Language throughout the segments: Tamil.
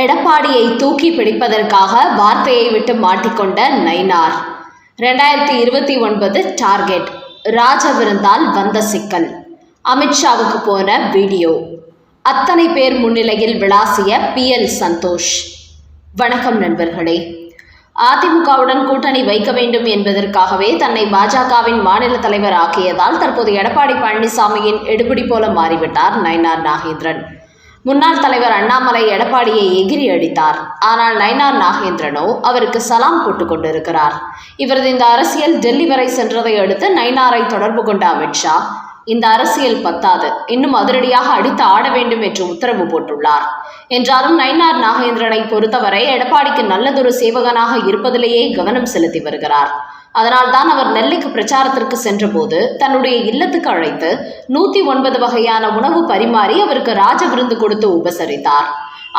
எடப்பாடியை தூக்கி பிடிப்பதற்காக வார்த்தையை விட்டு மாட்டிக்கொண்ட நைனார் ரெண்டாயிரத்தி இருபத்தி ஒன்பது டார்கெட் ராஜவிருந்தால் வந்த சிக்கல். அமித்ஷாவுக்கு போன வீடியோ. அத்தனை பேர் முன்னிலையில் விளாசிய பி எல் சந்தோஷ். வணக்கம் நண்பர்களே. அதிமுகவுடன் கூட்டணி வைக்க வேண்டும் என்பதற்காகவே தன்னை பாஜகவின் மாநில தலைவர் ஆக்கியதால் தற்போது எடப்பாடி பழனிசாமியின் எடுபிடி போல மாறிவிட்டார் நயனார் நாகேந்திரன். முன்னாள் தலைவர் அண்ணாமலை எடப்பாடியை எகிரி அடித்தார். ஆனால் நயனார் நாகேந்திரனோ அவருக்கு சலாம் போட்டுக் கொண்டிருக்கிறார். இவரது இந்த அரசியல் டெல்லி வரை சென்றதை அடுத்து நயனாரை தொடர்பு கொண்ட அமித்ஷா இந்த அரசியல் பத்தாது இன்னும் அதிரடியாக அடித்து ஆட வேண்டும் என்று உத்தரவு போட்டுள்ளார். என்றாலும் நயினார் நாகேந்திரனை பொறுத்தவரை எடப்பாடிக்கு நல்லதொரு சேவகனாக இருப்பதிலேயே கவனம் செலுத்தி வருகிறார். அதனால்தான் அவர் நெல்லைக்கு பிரச்சாரத்திற்கு சென்றபோது தன்னுடைய இல்லத்துக்கு அழைத்து நூத்தி ஒன்பது வகையான உணவு பரிமாறி அவருக்கு ராஜ விருந்து கொடுத்து உபசரித்தார்.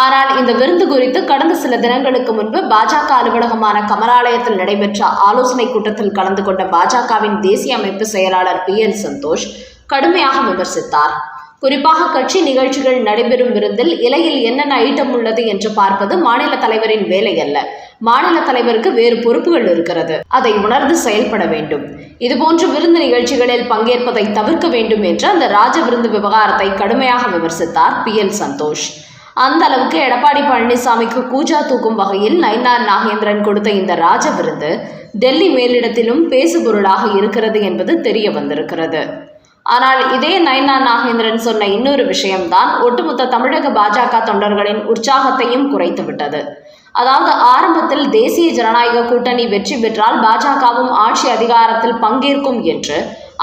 ஆனால் இந்த விருந்து குறித்து கடந்த சில தினங்களுக்கு முன்பு பாஜக அலுவலகமான கமலாலயத்தில் நடைபெற்ற ஆலோசனை கூட்டத்தில் கலந்து கொண்ட பாஜகவின் தேசிய அமைப்பு செயலாளர் பி எல் சந்தோஷ் கடுமையாக விமர்சித்தார். குறிப்பாக கட்சி நிகழ்ச்சிகள் நடைபெறும் விருந்தில் இலையில் என்னென்ன ஐட்டம் உள்ளது என்று பார்ப்பது மாநில தலைவரின் வேலை அல்ல. மாநில தலைவருக்கு வேறு பொறுப்புகள் இருக்கிறது. அதை உணர்ந்து செயல்பட வேண்டும். இதுபோன்ற விருந்து நிகழ்ச்சிகளில் பங்கேற்பதை தவிர்க்க வேண்டும் என்று அந்த ராஜ விருந்து விவகாரத்தை கடுமையாக விமர்சித்தார் பி. எல். சந்தோஷ். அந்த அளவுக்கு எடப்பாடி பழனிசாமிக்கு கூஜா தூக்கும் வகையில் நயினார் நாகேந்திரன் கொடுத்த இந்த ராஜ விருந்து டெல்லி மேலிடத்திலும் பேசுபொருளாக இருக்கிறது என்பது தெரிய வந்திருக்கிறது. ஆனால் இதே நயனா நாகேந்திரன் சொன்ன இன்னொரு விஷயம்தான் ஒட்டுமொத்த தமிழக பாஜக தொண்டர்களின் உற்சாகத்தையும் குறைத்து விட்டது அதாவது ஆரம்பத்தில் தேசிய ஜனநாயக கூட்டணி வெற்றி பெற்றால் பாஜகவும் ஆட்சி அதிகாரத்தில் பங்கேற்கும் என்று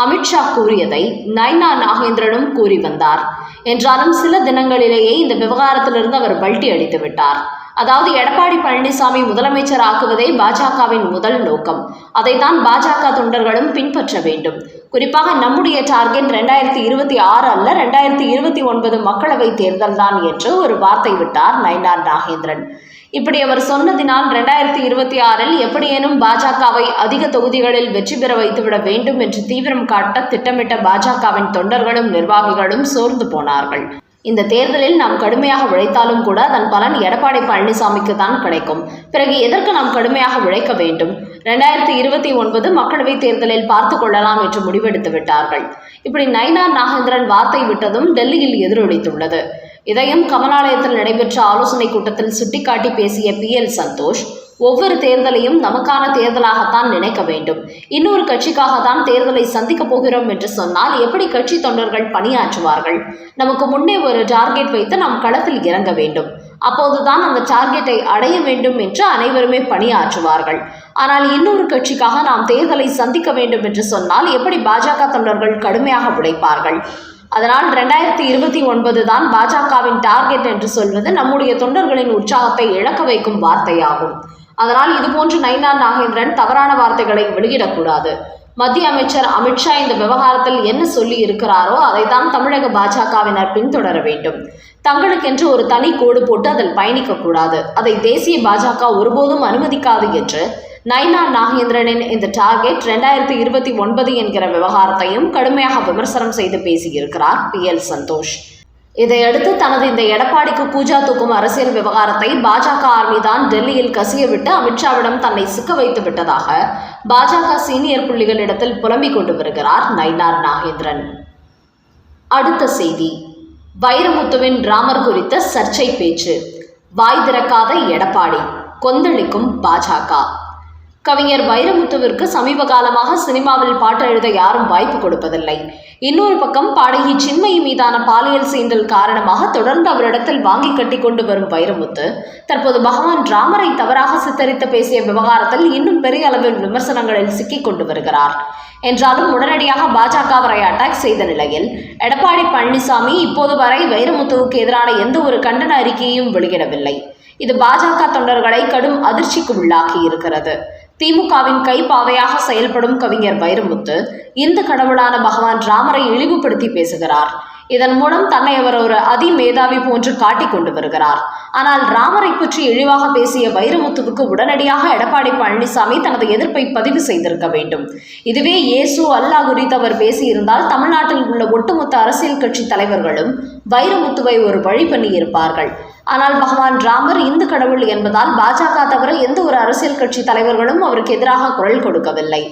அமித்ஷா கூறியதை நைனா நாகேந்திரனும் கூறி வந்தார். என்றாலும் சில தினங்களிலேயே இந்த விவகாரத்திலிருந்து அவர் பல்டி அடித்து விட்டார். அதாவது எடப்பாடி பழனிசாமி முதலமைச்சர் ஆக்குவதே பாஜகவின் முதல் நோக்கம். அதைத்தான் பாஜக தொண்டர்களும் பின்பற்ற வேண்டும். குறிப்பாக நம்முடைய டார்கெட் ரெண்டாயிரத்தி இருபத்தி ஆறு அல்ல ரெண்டாயிரத்தி இருபத்தி ஒன்பது மக்களவை தேர்தல் தான் என்று ஒரு வார்த்தை விட்டார் நயனார் நாகேந்திரன். இப்படி அவர் சொன்னதினால் ரெண்டாயிரத்தி இருபத்தி ஆறில் எப்படியேனும் பாஜகவை அதிக தொகுதிகளில் வெற்றி பெற வைத்துவிட வேண்டும் என்று தீவிரம் காட்ட திட்டமிட்ட பாஜகவின் தொண்டர்களும் நிர்வாகிகளும் சோர்ந்து போனார்கள். இந்த தேர்தலில் நாம் கடுமையாக உழைத்தாலும் கூட அதன் பலன் எடப்பாடி பழனிசாமிக்கு தான் கிடைக்கும். பிறகு எதற்கு நாம் கடுமையாக உழைக்க வேண்டும்? ரெண்டாயிரத்தி இருபத்தி ஒன்பது மக்களவைத் தேர்தலில் பார்த்து கொள்ளலாம் என்று முடிவெடுத்து விட்டார்கள். இப்படி நயினார் நாகேந்திரன் வார்த்தை விட்டதும் டெல்லியில் எதிரொலித்துள்ளது. இதையும் கமலாலயத்தில் நடைபெற்ற ஆலோசனை கூட்டத்தில் சுட்டிக்காட்டி பேசிய பி எல் சந்தோஷ் ஒவ்வொரு தேர்தலையும் நமக்கான தேர்தலாகத்தான் நினைக்க வேண்டும். இன்னொரு கட்சிக்காக தான் தேர்தலை சந்திக்க போகிறோம் என்று சொன்னால் எப்படி கட்சி தொண்டர்கள் பணியாற்றுவார்கள்? நமக்கு முன்னே ஒரு டார்கெட் வைத்து நாம் களத்தில் இறங்க வேண்டும். அப்போதுதான் அந்த டார்கெட்டை அடைய வேண்டும் என்று அனைவருமே பணியாற்றுவார்கள். ஆனால் இன்னொரு கட்சிக்காக நாம் தேர்தலை சந்திக்க வேண்டும் என்று சொன்னால் எப்படி பாஜக தொண்டர்கள் கடுமையாக உழைப்பார்கள்? அதனால் ரெண்டாயிரத்தி இருபத்தி ஒன்பது தான் பாஜகவின் டார்கெட் என்று சொல்வது நம்முடைய தொண்டர்களின் உற்சாகத்தை இழக்க வைக்கும் வார்த்தையாகும். அதனால் இதுபோன்று நைனா நாகேந்திரன் தவறான வார்த்தைகளை வெளியிடக்கூடாது. மத்திய அமைச்சர் அமித்ஷா இந்த விவகாரத்தில் என்ன சொல்லி இருக்கிறாரோ அதைத்தான் தமிழக பாஜகவினர் பின்தொடர வேண்டும். தங்களுக்கென்று ஒரு தனி கோடு போட்டு அதில் பயணிக்கக்கூடாது. அதை தேசிய பாஜக ஒருபோதும் அனுமதிக்காது என்று நைனா நாகேந்திரனின் இந்த டார்கெட் ரெண்டாயிரத்தி இருபத்தி ஒன்பது என்கிற விவகாரத்தையும் கடுமையாக விமர்சனம் செய்து பேசியிருக்கிறார் பி எல் சந்தோஷ். இதையடுத்து தனது இந்த எடப்பாடிக்கு பூஜா தூக்கும் அரசியல் விவகாரத்தை பாஜக ஆர்மி தான் டெல்லியில் கசியவிட்டு அமித்ஷாவிடம் தன்னை சிக்க வைத்து விட்டதாக பாஜக சீனியர் புள்ளிகளிடத்தில் புலம்பிக் கொண்டு வருகிறார் நயினார் நாகேந்திரன். அடுத்த செய்தி. வைரமுத்துவின் ராமர் குறித்த சர்ச்சை பேச்சு. வாய் திறக்காத எடப்பாடி கொந்தளிக்கும் பாஜக. கவிஞர் வைரமுத்துவிற்கு சமீப காலமாக சினிமாவில் பாட்டு எழுத யாரும் வாய்ப்பு கொடுப்பதில்லை. இன்னொரு பக்கம் பாடகி சின்மயி மீதான பாலியல் சீண்டல் காரணமாக தொடர்ந்து அவரிடத்தில் வாங்கி கட்டி கொண்டு வரும் வைரமுத்து தற்போது பகவான் ராமரை தவறாக சித்தரித்து பேசிய விவகாரத்தில் இன்னும் பெரிய அளவில் விமர்சனங்களில் சிக்கிக் கொண்டு வருகிறார். என்றாலும் உடனடியாக பாஜக வரை அட்டாக் செய்த நிலையில் எடப்பாடி பழனிசாமி இப்போது வரை வைரமுத்துவுக்கு எதிரான எந்த ஒரு கண்டன அறிக்கையையும் வெளியிடவில்லை. இது பாஜக தொண்டர்களை கடும் அதிர்ச்சிக்கு உள்ளாக்கி இருக்கிறது திமுகவின் கைப்பாவையாக செயல்படும் கவிஞர் வைரமுத்து இந்து கடவுளான பகவான் ராமரை இழிவுபடுத்தி பேசுகிறார். இதன் மூலம் தன்னை அவர் ஒரு அதிமேதாவி போன்று காட்டிக் கொண்டு வருகிறார். ஆனால் ராமரை பற்றி இழிவாக பேசிய வைரமுத்துவுக்கு உடனடியாக எடப்பாடி பழனிசாமி தனது எதிர்ப்பை பதிவு செய்திருக்க வேண்டும். இதுவே இயேசு அல்லாஹ் குறித்து அவர் பேசியிருந்தால் தமிழ்நாட்டில் உள்ள ஒட்டுமொத்த அரசியல் கட்சி தலைவர்களும் வைரமுத்துவை ஒரு வழி பண்ணியிருப்பார்கள். ஆனால் பகவான் ராமர் இந்து கடவுள் என்பதால் பாஜக தவிர எந்த ஒரு அரசியல் கட்சி தலைவர்களும் அவருக்கு எதிராக குரல் கொடுக்கவில்லை.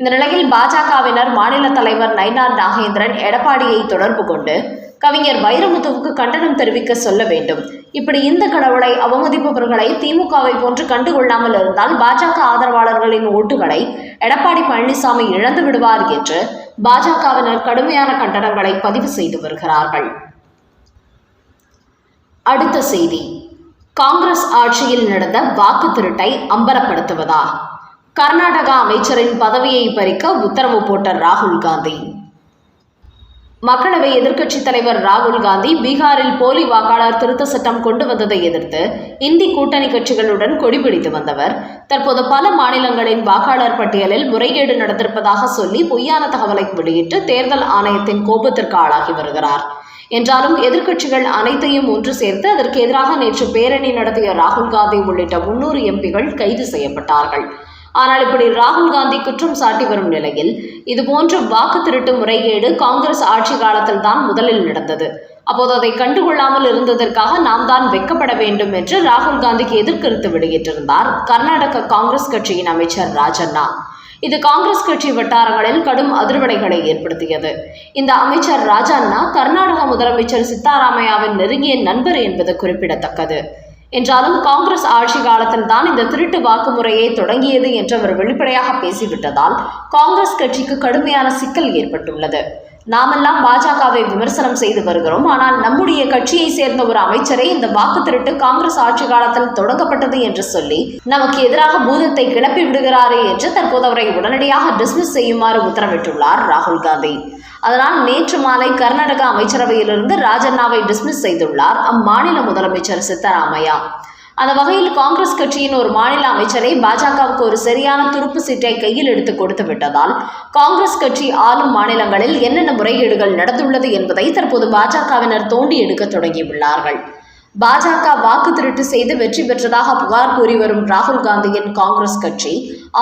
இந்த நிலையில் பாஜகவினர் மாநில தலைவர் நயினார் நாகேந்திரன் எடப்பாடியை தொடர்பு கொண்டு கவிஞர் வைரமுத்துவுக்கு கண்டனம் தெரிவிக்க சொல்ல வேண்டும். இப்படி இந்த கடவுளை அவமதிப்பவர்களை திமுகவை போன்று கண்டுகொள்ளாமல் இருந்தால் பாஜக ஆதரவாளர்களின் ஓட்டுகளை எடப்பாடி பழனிசாமி இழந்து விடுவார் என்று பாஜகவினர் கடுமையான கண்டனங்களை பதிவு செய்து வருகிறார்கள். அடுத்த செய்தி. காங்கிரஸ் ஆட்சியில் நடந்த வாக்கு திருட்டை அம்பலப்படுத்துவதா? கர்நாடகா அமைச்சரின் பதவியை பறிக்க உத்தரவு போட்ட ராகுல் காந்தி. மக்களவை எதிர்க்கட்சித் தலைவர் ராகுல் காந்தி பீகாரில் போலி வாக்காளர் திருத்த சட்டம் கொண்டு வந்ததை எதிர்த்து இந்தி கூட்டணி கட்சிகளுடன் கொடிபிடித்து வந்தவர். தற்போது பல மாநிலங்களின் வாக்காளர் பட்டியலில் முறைகேடு நடந்திருப்பதாக சொல்லி பொய்யான தகவலை வெளியிட்டு தேர்தல் ஆணையத்தின் கோபத்திற்கு ஆளாகி வருகிறார். என்றாலும் எதிர்க்கட்சிகள் அனைத்தையும் ஒன்று சேர்த்து அதற்கு எதிராக நேற்று பேரணி நடத்திய ராகுல் காந்தி உள்ளிட்ட முன்னூறு எம்பிகள் கைது செய்யப்பட்டார்கள். ஆனால் இப்படி ராகுல் காந்தி குற்றம் சாட்டி வரும் நிலையில் இதுபோன்ற வாக்கு திருட்டு முறைகேடு காங்கிரஸ் ஆட்சி காலத்தில் தான் முதலில் நடந்தது. அப்போது அதை கண்டுகொள்ளாமல் இருந்ததற்காக நாம் தான் வெக்கப்பட வேண்டும் என்று ராகுல் காந்திக்கு எதிர்கருத்து வெளியிட்டிருந்தார் கர்நாடக காங்கிரஸ் கட்சியின் அமைச்சர் ராஜண்ணா. இது காங்கிரஸ் கட்சி வட்டாரங்களில் கடும் அதிர்வலைகளை ஏற்படுத்தியது. இந்த அமைச்சர் ராஜண்ணா கர்நாடக முதலமைச்சர் சித்தாராமையாவின் நெருங்கிய நண்பர் என்பது குறிப்பிடத்தக்கது. என்றாலும் காங்கிரஸ் ஆட்சி காலத்தில் தான் இந்த திருட்டு வாக்கு முறையை தொடங்கியது என்று அவர் வெளிப்படையாக பேசிவிட்டதால் காங்கிரஸ் கட்சிக்கு கடுமையான சிக்கல் ஏற்பட்டுள்ளது. நாமெல்லாம் பாஜகவை விமர்சனம் செய்து வருகிறோம். ஆனால் நம்முடைய கட்சியை சேர்ந்த ஒரு அமைச்சரே இந்த வாக்கு திருட்டு காங்கிரஸ் ஆட்சி காலத்தில் தொடங்கப்பட்டது என்று சொல்லி நமக்கு எதிராக பூதத்தை கிளப்பி விடுகிறாரே என்று தற்போது அவரை உடனடியாக டிஸ்மிஸ் செய்யுமாறு உத்தரவிட்டுள்ளார் ராகுல் காந்தி. அதனால் நேற்று மாலை கர்நாடக அமைச்சரவையிலிருந்து ராஜண்ணாவை டிஸ்மிஸ் செய்துள்ளார் அம்மாநில முதலமைச்சர் சித்தராமையா. அந்த வகையில் காங்கிரஸ் கட்சியின் ஒரு மாநில அமைச்சரை பாஜகவுக்கு ஒரு சரியான துருப்பு சீட்டை கையில் எடுத்து கொடுத்து விட்டதால் காங்கிரஸ் கட்சி ஆளும் மாநிலங்களில் என்னென்ன முறைகேடுகள் நடந்துள்ளது என்பதை தற்போது பாஜகவினர் தோண்டி எடுக்க தொடங்கியுள்ளார்கள். பாஜக வாக்கு திருட்டு செய்து வெற்றி பெற்றதாக புகார் கூறி வரும் ராகுல் காந்தியின் காங்கிரஸ் கட்சி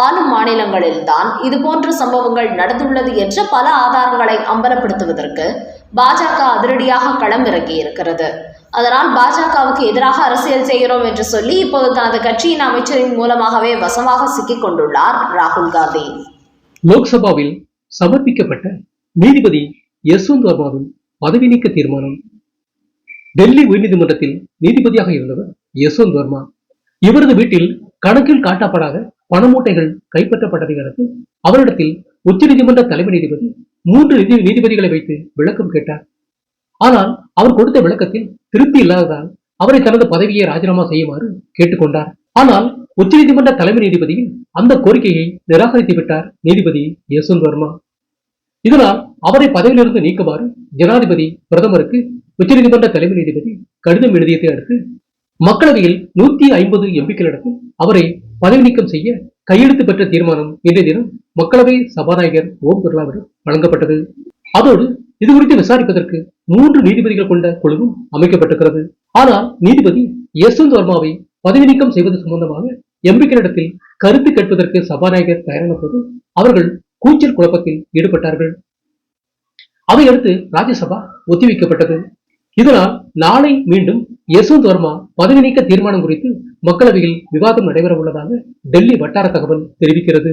ஆளும் மாநிலங்களில்தான் இதுபோன்ற சம்பவங்கள் நடந்துள்ளது என்ற பல ஆதாரங்களை அம்பலப்படுத்துவதற்கு பாஜக அதிரடியாக களம் இறங்கி இருக்கிறது அதனால் பாஜகவுக்கு எதிராக அரசியல் செய்கிறோம் என்று சொல்லி இப்போது தனது கட்சியின் அமைச்சரின் மூலமாகவே வசமாக சிக்கிக் கொண்டுள்ளார் ராகுல் காந்தி. லோக்சபாவில் சமர்ப்பிக்கப்பட்ட நீதிபதி யஸ்வந்த் வர்மாவின் பதவி நீக்க தீர்மானம். டெல்லி உயர்நீதிமன்றத்தில் நீதிபதியாக இருந்தவர் யஸ்வந்த் வர்மா. இவரது வீட்டில் கணக்கில் காட்டப்படாத பணமூட்டைகள் கைப்பற்றப்பட்டதை அடுத்து அவரிடத்தில் உச்சநீதிமன்ற தலைமை நீதிபதி மூன்று நீதிபதிகளை வைத்து விளக்கம் கேட்டார். ஆனால் அவர் கொடுத்த விளக்கத்தில் திருப்தி இல்லாததால் அவரை தனது பதவியை ராஜினாமா செய்யுமாறு கேட்டுக்கொண்டார். ஆனால் உச்சநீதிமன்ற தலைமை நீதிபதியின் அந்த கோரிக்கையை நிராகரித்து விட்டார் நீதிபதி யசுந்த் வர்மா. இதனால் அவரை பதவியிலிருந்து நீக்குமாறு ஜனாதிபதி பிரதமருக்கு உச்சநீதிமன்ற தலைமை நீதிபதி கடிதம் எழுதியதை அடுத்து மக்களவையில் நூத்தி ஐம்பது எம்பிக்களிடத்தில் அவரை பதவி நீக்கம் செய்ய கையெழுத்து பெற்ற தீர்மானம் இன்றைய தினம் மக்களவை சபாநாயகர் ஓம் பிர்லாவிடம் வழங்கப்பட்டது. அதோடு இது குறித்து விசாரிப்பதற்கு மூன்று நீதிபதிகள் கொண்ட குழுவும் அமைக்கப்பட்டிருக்கிறது. ஆனால் நீதிபதி யஸ்வந்த் வர்மாவை பதவி நீக்கம் செய்வது சம்பந்தமாக எம்பிக்களிடத்தில் கருத்து கேட்பதற்கு சபாநாயகர் தயாரான போது அவர்கள் கூச்சல் குழப்பத்தில் ஈடுபட்டார்கள். அதையடுத்து ராஜ்யசபா ஒத்திவைக்கப்பட்டது. இதனால் நாளை மீண்டும் யஸ்வந்த் வர்மா பதவி நீக்க தீர்மானம் குறித்து மக்களவையில் விவாதம் நடைபெற உள்ளதாக டெல்லி வட்டார தகவல் தெரிவிக்கிறது.